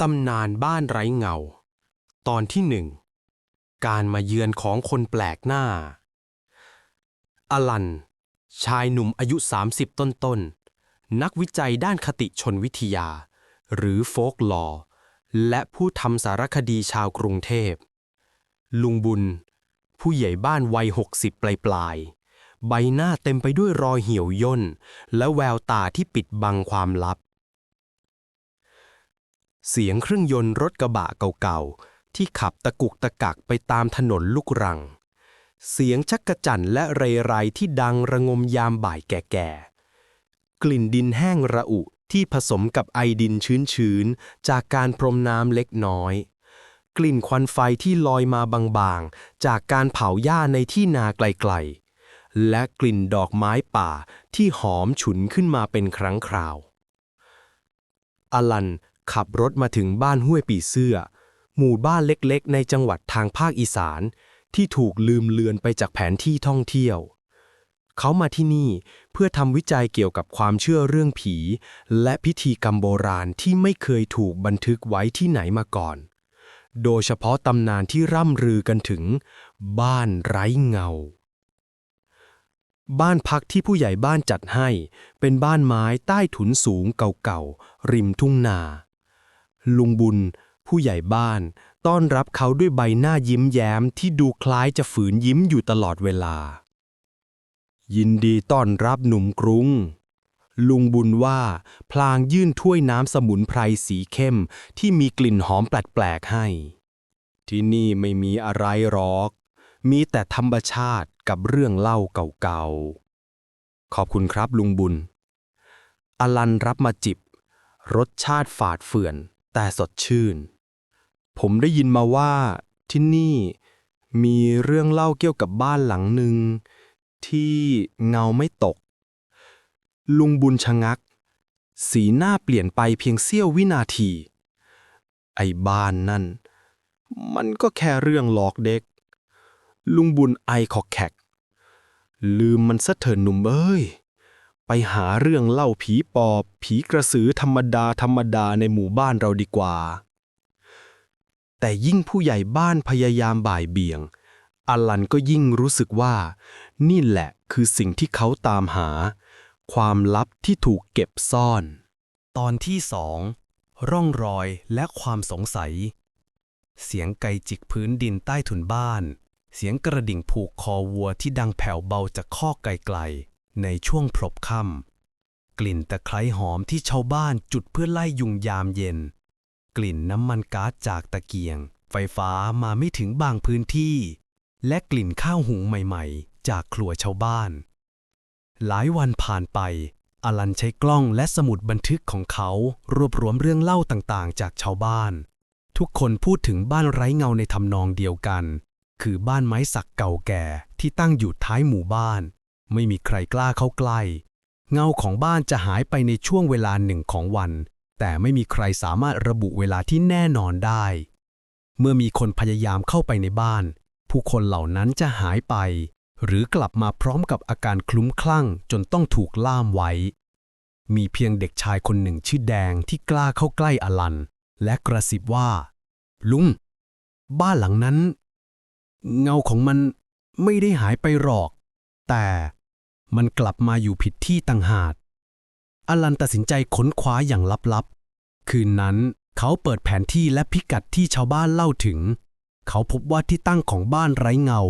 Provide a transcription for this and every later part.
ตำนานบ้านไร้เงา ตอนที่หนึ่ง การมาเยือนของคนแปลกหน้า อลัน ชายหนุ่มอายุ 30 ต้นๆนักวิจัยด้านคติชนวิทยา หรือโฟกลอ และผู้ทำสารคดีชาวกรุงเทพ ลุงบุญ ผู้ใหญ่บ้านวัย 60 ปลายๆใบหน้าเต็มไปด้วยรอยเหี่ยวย่น และแววตาที่ปิดบังความลับ เสียงเครื่องยนต์รถกระบะเก่าๆ ที่ขับตะกุกตะกักไปตามถนนลูกรัง เสียงชักกระจันและเรไรที่ดังระงมยามบ่ายแก่ๆ กลิ่นดินแห้งระอุที่ผสมกับไอดินชื้นๆ จากการพรมน้ำเล็กน้อย กลิ่นควันไฟที่ลอยมาบางๆ จากการเผาหญ้าในที่นาไกลๆ และกลิ่นดอกไม้ป่าที่หอมฉุนขึ้นมาเป็นครั้งคราวอลัน ขับรถมาถึงบ้านห้วยปีเสื้อ หมู่บ้านเล็กๆ ในจังหวัดทางภาคอีสาน ที่ถูกลืมเลือนไปจากแผนที่ท่องเที่ยว เขามาที่นี่เพื่อทำวิจัยเกี่ยวกับความเชื่อเรื่องผี และพิธีกรรมโบราณที่ไม่เคยถูกบันทึกไว้ที่ไหนมาก่อน โดยเฉพาะตำนานที่ร่ำลือกันถึง บ้านไร้เงาบ้านพักที่ผู้ใหญ่บ้านจัดให้ เป็นบ้านไม้ใต้ถุนสูงเก่าๆ ริมทุ่งนา ลุงบุญ ผู้ใหญ่บ้าน ต้อนรับเขาด้วยใบหน้ายิ้มแย้มที่ดูคล้ายจะฝืนยิ้มอยู่ตลอดเวลา ยินดีต้อนรับหนุ่มกรุง ลุงบุญว่า พลางยื่นถ้วยน้ำสมุนไพรสีเข้มที่มีกลิ่นหอมแปลกๆให้ ที่นี่ไม่มีอะไรหรอก มีแต่ธรรมชาติกับเรื่องเล่าเก่าๆ ขอบคุณครับลุงบุญ อลันรับมาจิบ รสชาติฝาดเฟื่อน แต่สดชื่น ผมได้ยินมาว่าที่นี่มีเรื่องเล่าเกี่ยวกับบ้านหลังหนึ่งที่เงาไม่ตก ลุงบุญชะงัก สีหน้าเปลี่ยนไปเพียงเสี้ยววินาที ไอ้บ้านนั่น มันก็แค่เรื่องหลอกเด็ก ลุงบุญไอขอกแขก ลืมมันซะเถินหนุ่มเอ้ย ไปหาเรื่องเล่าผีปอบ ผีกระสือธรรมดาธรรมดาในหมู่บ้านเราดีกว่า แต่ยิ่งผู้ใหญ่บ้านพยายามบ่ายเบี่ยง อลันก็ยิ่งรู้สึกว่า นี่แหละคือสิ่งที่เขาตามหา ความลับที่ถูกเก็บซ่อน ตอนที่สองร่องรอยและความสงสัย เสียงไก่จิกพื้นดินใต้ถุนบ้าน เสียงกระดิ่งผูกคอวัวที่ดังแผ่วเบาจากคอกไกลๆ ในช่วงพลบค่ำกลิ่นตะไคร้หอมที่ชาวบ้านจุดเพื่อไล่ยุงยามเย็น กลิ่นน้ำมันก๊าซจากตะเกียง ไฟฟ้ามาไม่ถึงบางพื้นที่ และกลิ่นข้าวหุงใหม่ๆ จากครัวชาวบ้าน หลายวันผ่านไป อลันใช้กล้องและสมุดบันทึกของเขารวบรวมเรื่องเล่าต่างๆ จากชาวบ้าน ทุกคนพูดถึงบ้านไร้เงาในทำนองเดียวกัน คือบ้านไม้สักเก่าแก่ที่ตั้งอยู่ท้ายหมู่บ้าน ไม่มีใครกล้าเข้าใกล้ เงาของบ้านจะหายไปในช่วงเวลาหนึ่งของวัน แต่ไม่มีใครสามารถระบุเวลาที่แน่นอนได้ เมื่อมีคนพยายามเข้าไปในบ้าน ผู้คนเหล่านั้นจะหายไป หรือกลับมาพร้อมกับอาการคลุ้มคลั่งจนต้องถูกล่ามไว้ มีเพียงเด็กชายคนหนึ่งชื่อแดงที่กล้าเข้าใกล้อลัน และกระซิบว่า ลุง บ้านหลังนั้น เงาของมันไม่ได้หายไปหรอก แต่มันกลับมาอยู่ผิดที่ต่างหากอลันตัดสินใจค้นคว้าอย่างลับๆ คืนนั้นเขาเปิดแผนที่และพิกัดที่ชาวบ้านเล่าถึง เขาพบว่าที่ตั้งของบ้านไร้เงา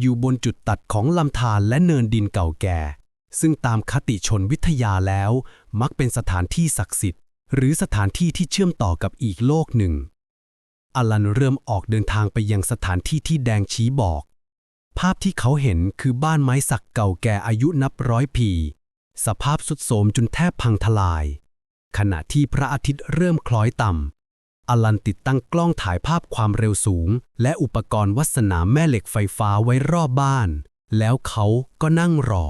อยู่บนจุดตัดของลำธารและเนินดินเก่าแก่ ซึ่งตามคติชนวิทยาแล้ว มักเป็นสถานที่ศักดิ์สิทธิ์ หรือสถานที่ที่เชื่อมต่อกับอีกโลกหนึ่งอลันเริ่มออกเดินทางไปยังสถานที่ที่แดงชี้บอก ภาพที่เขาเห็นคือบ้านไม้สักเก่าแก่อายุนับร้อยปี สภาพสุดโทรมจนแทบพังทลาย ขณะที่พระอาทิตย์เริ่มคล้อยต่ำอลันติดตั้งกล้องถ่ายภาพความเร็วสูง และอุปกรณ์วัสนามแม่เหล็กไฟฟ้าไว้รอบบ้าน แล้วเขาก็นั่งรอ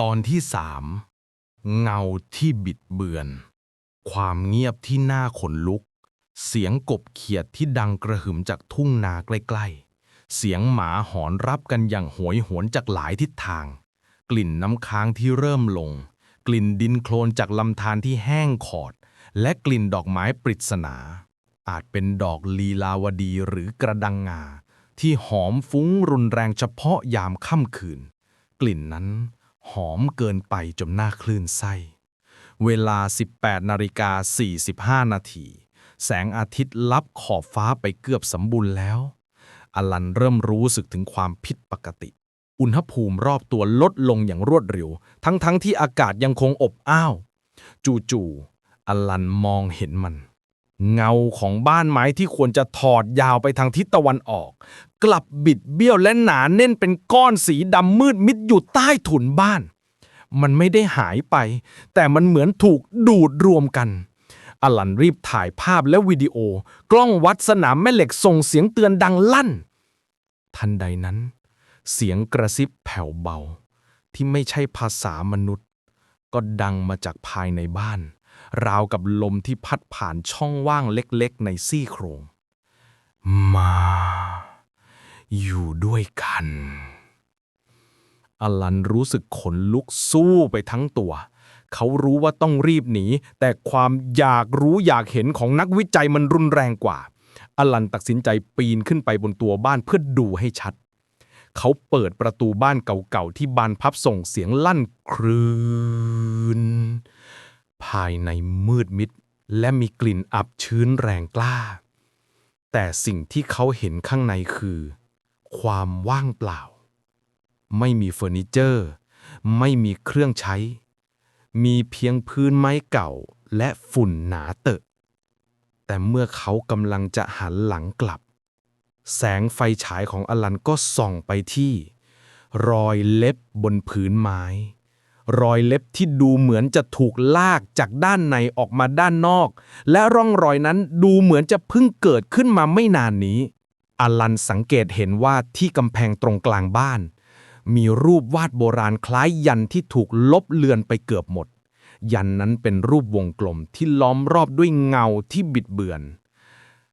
ตอนที่สามเงาที่บิดเบือน ความเงียบที่น่าขนลุก เสียงกบเขียดที่ดังกระหึ่มจากทุ่งนาใกล้ๆ เสียงหมาหอนรับกันอย่างโหยหวนจากหลายทิศทาง กลิ่นน้ำค้างที่เริ่มลง กลิ่นดินโคลนจากลำธารที่แห้งขอด และกลิ่นดอกไม้ปริศนา อาจเป็นดอกลีลาวดีหรือกระดังงา ที่หอมฟุ้งรุนแรงเฉพาะยามค่ำคืน กลิ่นนั้นหอมเกินไปจนน่าคลื่นไส้ เวลา 18นาฬิกา45นาที แสงอาทิตย์ลับขอบฟ้าไปเกือบสมบูรณ์แล้ว อลันเริ่มรู้สึกถึงความผิดปกติ อุณหภูมิรอบตัวลดลงอย่างรวดเร็ว ทั้งๆทที่อากาศยังคงอบอ้าว จู่ๆอลันมองเห็นมัน เงาของบ้านไม้ที่ควรจะถอดยาวไปทางทิศตะวันออก กลับบิดเบี้ยวและหนาแน่นเป็นก้อนสีดำมืดมิดอยู่ใต้ถุนบ้าน มันไม่ได้หายไป แต่มันเหมือนถูกดูดรวมกัน อลันรีบถ่ายภาพและวิดีโอ กล้องวัดสนามแม่เหล็กส่งเสียงเตือนดังลั่น ทันใดนั้น เสียงกระซิบแผ่วเบา ที่ไม่ใช่ภาษามนุษย์ ก็ดังมาจากภายในบ้าน ราวกับลมที่พัดผ่านช่องว่างเล็กๆ ในซี่โครง มา อยู่ด้วยกัน อลันรู้สึกขนลุกสู้ไปทั้งตัว เขารู้ว่าต้องรีบหนี แต่ความอยากรู้อยากเห็นของนักวิจัยมันรุนแรงกว่า อลันตัดสินใจปีนขึ้นไปบนตัวบ้านเพื่อดูให้ชัด เขาเปิดประตูบ้านเก่าๆ ที่บานพับส่งเสียงลั่นครืน ภายในมืดมิด และมีกลิ่นอับชื้นแรงกล้า แต่สิ่งที่เขาเห็นข้างในคือ ความว่างเปล่า ไม่มีเฟอร์นิเจอร์ ไม่มีเครื่องใช้ มีเพียงพื้นไม้เก่าและฝุ่นหนาเตอะ แต่เมื่อเขากำลังจะหันหลังกลับ แสงไฟฉายของอลันก็ส่องไปที่ รอยเล็บบนผืนไม้ รอยเล็บที่ดูเหมือนจะถูกลากจากด้านในออกมาด้านนอก และร่องรอยนั้นดูเหมือนจะเพิ่งเกิดขึ้นมาไม่นานนี้อลันสังเกตเห็นว่าที่กำแพงตรงกลางบ้าน มีรูปวาดโบราณคล้ายยันที่ถูกลบเลือนไปเกือบหมด ยันนั้นเป็นรูปวงกลมที่ล้อมรอบด้วยเงาที่บิดเบือน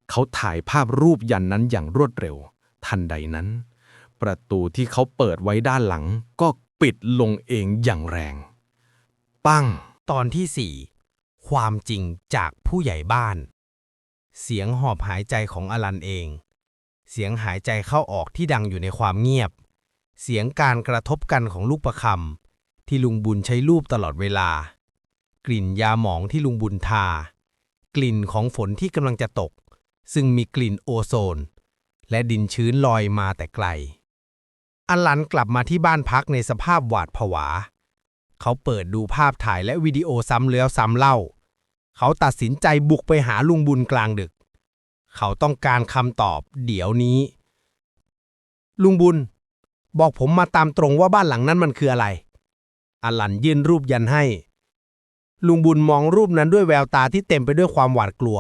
เขาถ่ายภาพรูปยันนั้นอย่างรวดเร็ว ทันใดนั้น ประตูที่เขาเปิดไว้ด้านหลัง ก็ปิดลงเองอย่างแรง ปั้ง ตอนที่4ความจริงจากผู้ใหญ่บ้าน เสียงหอบหายใจของอลันเอง เสียงหายใจเข้าออกที่ดังอยู่ในความเงียบ เสียงการกระทบกันของลูกประคำที่ลุงบุญใช้ลูบตลอดเวลา กลิ่นยาหมองที่ลุงบุญทา กลิ่นของฝนที่กำลังจะตก ซึ่งมีกลิ่นโอโซน และดินชื้นลอยมาแต่ไกล อลันกลับมาที่บ้านพักในสภาพหวาดผวา เขาเปิดดูภาพถ่ายและวิดีโอซ้ำแล้วซ้ำเล่า เขาตัดสินใจบุกไปหาลุงบุญกลางดึก เขาต้องการคำตอบเดี๋ยวนี้ ลุงบุญ บอกผมมาตามตรงว่าบ้านหลังนั้นมันคืออะไรอลันยื่นรูปยันให้ ลุงบุญมองรูปนั้นด้วยแววตาที่เต็มไปด้วยความหวาดกลัว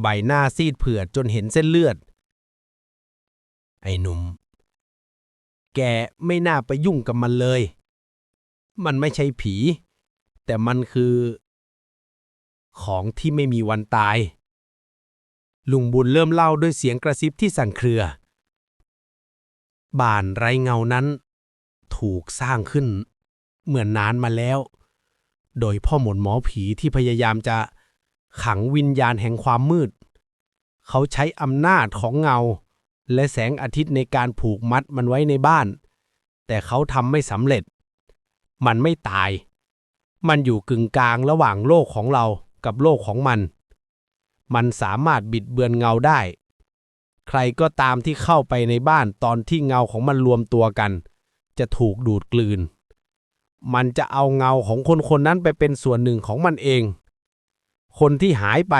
ใบหน้าซีดเผือดจนเห็นเส้นเลือด ไอ้หนุ่ม แกไม่น่าไปยุ่งกับมันเลย มันไม่ใช่ผี แต่มันคือ ของที่ไม่มีวันตาย ลุงบุญเริ่มเล่าด้วยเสียงกระซิบที่สั่นเครือ บ้านไร้เงานั้น ถูกสร้างขึ้นเมื่อนนานมาแล้ว โดยพ่อหมนหมอผีที่พยายามจะขังวิญญาณแห่งความมืด เขาใช้อำนาจของเงา และแสงอาทิตย์ในการผูกมัดมันไว้ในบ้าน แต่เขาทำไม่สำเร็จ มันไม่ตาย มันอยู่กึ่งกลางระหว่างโลกของเรากับโลกของมัน มันสามารถบิดเบือนเงาได้ ใครก็ตามที่เข้าไปในบ้านตอนที่เงาของมันรวมตัวกัน จะถูกดูดกลืน มันจะเอาเงาของคนคนนั้นไปเป็นส่วนหนึ่งของมันเอง คนที่หายไป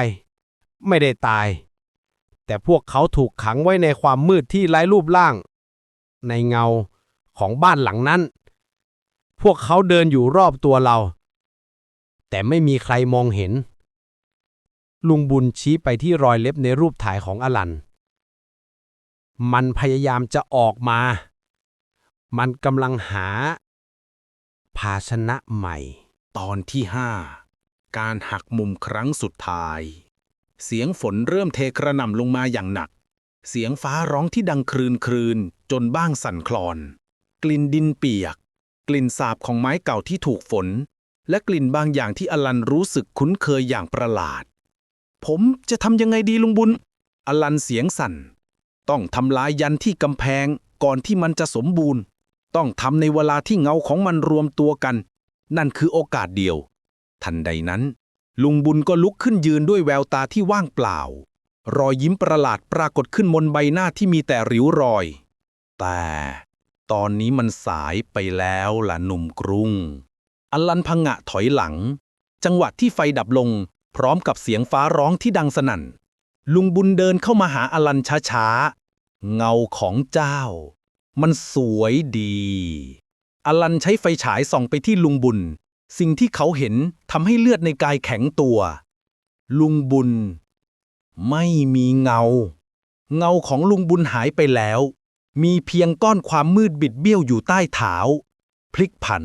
ไม่ได้ตาย แต่พวกเขาถูกขังไว้ในความมืดที่ไร้รูปร่าง ในเงาของบ้านหลังนั้น พวกเขาเดินอยู่รอบตัวเรา แต่ไม่มีใครมองเห็น ลุงบุญชี้ไปที่รอยเล็บในรูปถ่ายของอลัน มันพยายามจะออกมา มันกำลังหา ภาชนะใหม่ ตอนที่ห้าการหักมุมครั้งสุดท้าย เสียงฝนเริ่มเทกระหน่ำลงมาอย่างหนัก เสียงฟ้าร้องที่ดังครืนครืนจนบ้างสั่นคลอน กลิ่นดินเปียก กลิ่นสาบของไม้เก่าที่ถูกฝน และกลิ่นบางอย่างที่อลันรู้สึกคุ้นเคยอย่างประหลาด ผมจะทำยังไงดีลุงบุญ อลันเสียงสั่น ต้องทำลายยันที่กำแพงก่อนที่มันจะสมบูรณ์ ต้องทำในเวลาที่เงาของมันรวมตัวกัน นั่นคือโอกาสเดียว ทันใดนั้น ลุงบุญก็ลุกขึ้นยืนด้วยแววตาที่ว่างเปล่า รอยยิ้มประหลาดปรากฏขึ้นบนใบหน้าที่มีแต่ริ้วรอย แต่ตอนนี้มันสายไปแล้วล่ะหนุ่มกรุง อลันพังงะถอยหลัง จังหวะที่ไฟดับลง พร้อมกับเสียงฟ้าร้องที่ดังสนั่น ลุงบุญเดินเข้ามาหาอลันช้าๆ เงาของเจ้า มันสวยดี อลันใช้ไฟฉายส่องไปที่ลุงบุญ สิ่งที่เขาเห็นทำให้เลือดในกายแข็งตัว ลุงบุญ ไม่มีเงา เงาของลุงบุญหายไปแล้ว มีเพียงก้อนความมืดบิดเบี้ยวอยู่ใต้เท้า พลิกผัน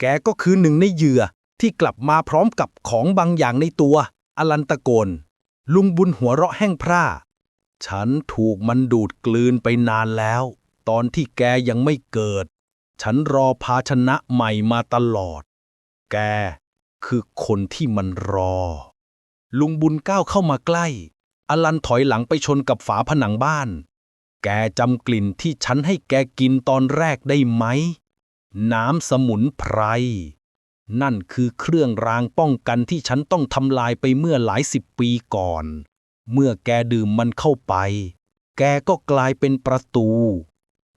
แกก็คือหนึ่งในเหยื่อที่กลับมาพร้อมกับของบางอย่างในตัว อลันตะโกน ลุงบุญหัวเราะแห้งพร่า ฉันถูกมันดูดกลืนไปนานแล้ว ตอนที่แกยังไม่เกิด ฉันรอภาชนะใหม่มาตลอด แกคือคนที่มันรอ ลุงบุญก้าวเข้ามาใกล้ อลันถอยหลังไปชนกับฝาผนังบ้าน แกจำกลิ่นที่ฉันให้แกกินตอนแรกได้ไหม น้ำสมุนไพร นั่นคือเครื่องรางป้องกันที่ฉันต้องทำลายไปเมื่อหลายสิบปีก่อน เมื่อแกดื่มมันเข้าไป แกก็กลายเป็นประตู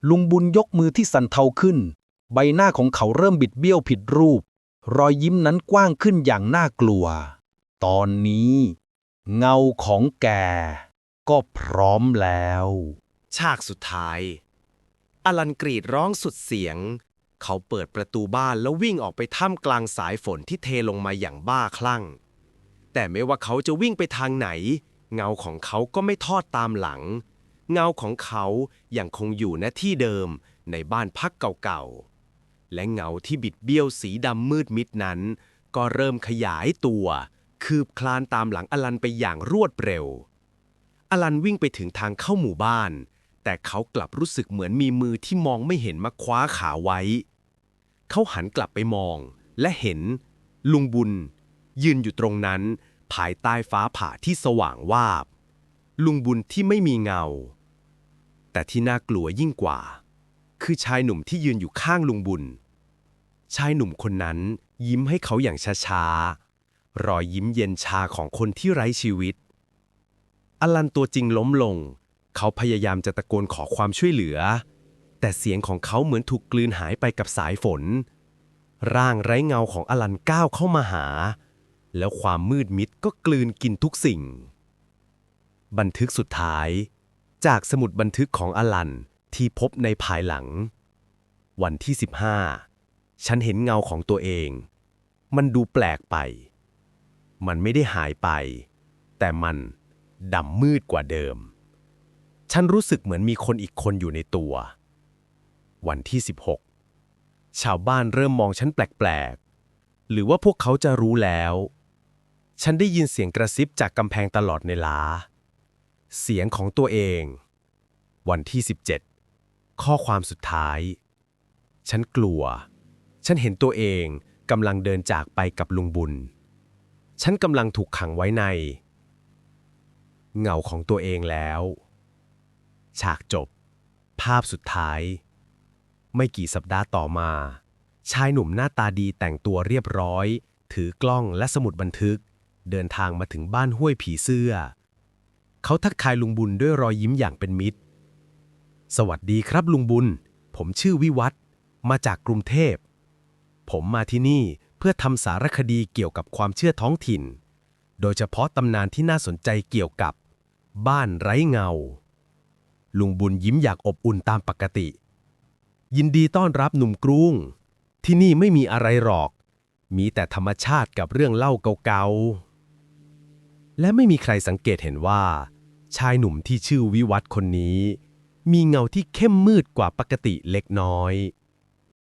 ลุงบุญยกมือที่สั่นเทาขึ้น ใบหน้าของเขาเริ่มบิดเบี้ยวผิดรูป รอยยิ้มนั้นกว้างขึ้นอย่างน่ากลัว ตอนนี้ เงาของแก ก็พร้อมแล้ว ฉากสุดท้าย อลันกรีดร้องสุดเสียง เขาเปิดประตูบ้านแล้ววิ่งออกไปท่ามกลางสายฝนที่เทลงมาอย่างบ้าคลั่ง แต่ไม่ว่าเขาจะวิ่งไปทางไหน เงาของเขาก็ไม่ทอดตามหลัง เงาของเขายังคงอยู่ณที่เดิมในบ้านพักเก่าๆ และเงาที่บิดเบี้ยวสีดำมืดมิดนั้น ก็เริ่มขยายตัว คืบคลานตามหลังอลันไปอย่างรวดเร็ว อลันวิ่งไปถึงทางเข้าหมู่บ้านแต่เขากลับรู้สึกเหมือนมีมือที่มองไม่เห็นมาคว้าขาไว้ เขาหันกลับไปมอง และเห็น ลุงบุญ ยืนอยู่ตรงนั้น ภายใต้ฟ้าผ่าที่สว่างวาบ ลุงบุญที่ไม่มีเงา แต่ที่น่ากลัวยิ่งกว่า คือชายหนุ่มที่ยืนอยู่ข้างลุงบุญ ชายหนุ่มคนนั้นยิ้มให้เขาอย่างช้าๆ รอยยิ้มเย็นชาของคนที่ไร้ชีวิต อลันตัวจริงล้มลง เขาพยายามจะตะโกนขอความช่วยเหลือ แต่เสียงของเขาเหมือนถูกกลืนหายไปกับสายฝน ร่างไร้เงาของอลันก้าวเข้ามาหา แล้วความมืดมิดก็กลืนกินทุกสิ่ง บันทึกสุดท้าย จากสมุดบันทึกของอลันที่พบในภายหลัง วันที่ 15 ฉันเห็นเงาของตัวเอง มันดูแปลกไป มันไม่ได้หายไป แต่มันดำมืดกว่าเดิม ฉันรู้สึกเหมือนมีคนอีกคนอยู่ในตัว วันที่ 16 ชาวบ้านเริ่มมองฉันแปลกๆ หรือว่าพวกเขาจะรู้แล้ว ฉันได้ยินเสียงกระซิบจากกำแพงตลอดในลาเสียงของตัวเอง วันที่ 17 ข้อความสุดท้าย ฉันกลัว ฉันเห็นตัวเองกำลังเดินจากไปกับลุงบุญ ฉันกำลังถูกขังไว้ใน เงาของตัวเองแล้ว ฉากจบ ภาพสุดท้าย ไม่กี่สัปดาห์ต่อมา ชายหนุ่มหน้าตาดีแต่งตัวเรียบร้อย ถือกล้องและสมุดบันทึก เดินทางมาถึงบ้านห้วยผีเสื้อ เขาทักทายลุงบุญด้วยรอยยิ้มอย่างเป็นมิตร สวัสดีครับลุงบุญ ผมชื่อวิวัฒมาจากกรุงเทพ ผมมาที่นี่เพื่อทำสารคดีเกี่ยวกับความเชื่อท้องถิ่น โดยเฉพาะตำนานที่น่าสนใจเกี่ยวกับ บ้านไร้เงา ลุงบุญยิ้มอยากอบอุ่นตามปกติ ยินดีต้อนรับหนุ่มกรุง ที่นี่ไม่มีอะไรหรอก มีแต่ธรรมชาติกับเรื่องเล่าเก่าๆ และไม่มีใครสังเกตเห็นว่า ชายหนุ่มที่ชื่อวิวัฒคนนี้ มีเงาที่เข้มมืดกว่าปกติเล็กน้อย